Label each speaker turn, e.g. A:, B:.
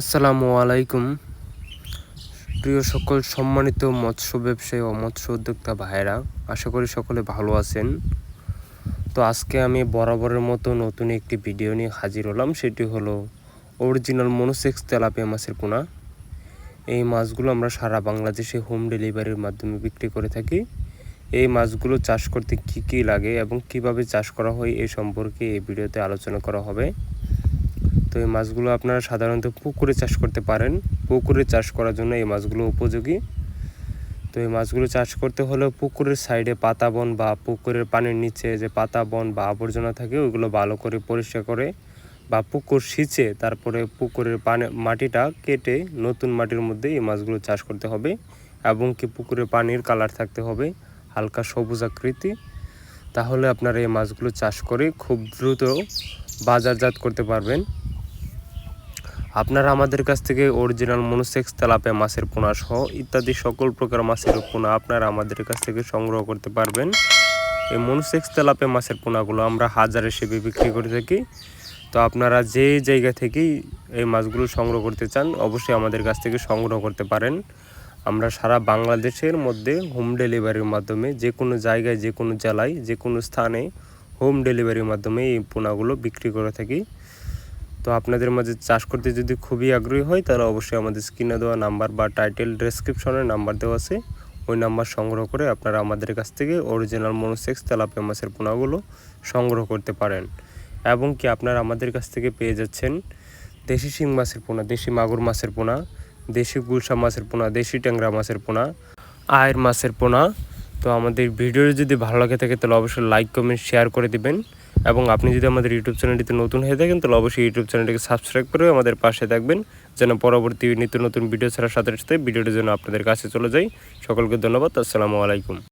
A: আসসালামু আলাইকুম। প্রিয় সকল সম্মানিত মৎস্য ব্যবসায়ী ও মৎস্য উদ্যোক্তা ভাইয়েরা, আশা করি সকলে ভালো আছেন। তো আজকে আমি বরাবরের মতো নতুন একটি ভিডিও নিয়ে হাজির হলাম, সেটি হলো অরিজিনাল মনোসেক্স তেলাপিয়া মাছের পোনা। এই মাছগুলো আমরা সারা বাংলাদেশে হোম ডেলিভারির মাধ্যমে বিক্রি করে থাকি। এই মাছগুলো চাষ করতে কি কি লাগে এবং কীভাবে চাষ করা হয় এই সম্পর্কে এই ভিডিওতে আলোচনা করা হবে। তো এই মাছগুলো আপনারা সাধারণত পুকুরে চাষ করতে পারেন। পুকুরে চাষ করার জন্য এই মাছগুলো উপযোগী। তো এই মাছগুলো চাষ করতে হলে পুকুরের সাইডে পাতা বন বা পুকুরের পানির নিচে যে পাতা বন বা আবর্জনা থাকে, ওইগুলো ভালো করে পরিষ্কার করে বা পুকুর সিঁচে তারপরে পুকুরের পানি, মাটিটা কেটে নতুন মাটির মধ্যে এই মাছগুলো চাষ করতে হবে এবং কি পুকুরে পানির কালার থাকতে হবে, হালকা সবুজ আকৃতি। তাহলে আপনারা এই মাছগুলো চাষ করে খুব দ্রুত বাজারজাত করতে পারবেন। আপনারা আমাদের কাছ থেকে অরিজিনাল মনোসেক্স তেলাপিয়া মাছের পোনা সহ ইত্যাদি সকল প্রকার মাছের পোনা আপনারা আমাদের কাছ থেকে সংগ্রহ করতে পারবেন। এই মনোসেক্স তেলাপিয়া মাছের পোনাগুলো আমরা হাজার হিসেবে বিক্রি করে থাকি। তো আপনারা যে জায়গা থেকেই এই মাছগুলো সংগ্রহ করতে চান, অবশ্যই আমাদের কাছ থেকে সংগ্রহ করতে পারেন। আমরা সারা বাংলাদেশের মধ্যে হোম ডেলিভারির মাধ্যমে যে কোনো জায়গায় যে কোনো জেলায় যে কোনো স্থানে হোম ডেলিভারির মাধ্যমে এই পোনাগুলো বিক্রি করে থাকি। তো আপনাদের মাঝে চাষ করতে যদি খুবই আগ্রহী হয়, তাহলে অবশ্যই আমাদের স্ক্রিনে দেওয়া নাম্বার বা টাইটেল ডেসক্রিপশনে নাম্বার দেওয়া আছে। ওই নাম্বার সংগ্রহ করে আপনারা আমাদের কাছ থেকে অরিজিনাল মনোসেক্স তেলাপিয়া মাছের পোনাগুলো সংগ্রহ করতে পারেন। এবং কি আপনারা আমাদের কাছ থেকে পেয়ে যাচ্ছেন দেশি শিং মাছের পোনা, দেশি মাগুর মাছের পোনা, দেশি গুলশা মাছের পোনা, দেশি ট্যাংরা মাছের পোনা, আয়ের মাছের পোনা। তো আমাদের ভিডিও যদি ভালো লাগে থাকে, তাহলে অবশ্যই লাইক কমেন্ট শেয়ার করে দিবেন। এবং আপনি যদি আমাদের ইউটিউব চ্যানেলটিতে নতুন হয়ে থাকেন, তাহলে অবশ্যই ইউটিউব চ্যানেলটিকে সাবস্ক্রাইব করে আমাদের পাশে থাকবেন, যেন পরবর্তী নিত্য নতুন ভিডিও ছাড়ার সাথে সাথে ভিডিওটি যেন আপনাদের কাছে চলে যায়। সকলকে ধন্যবাদ, আসসালামু আলাইকুম।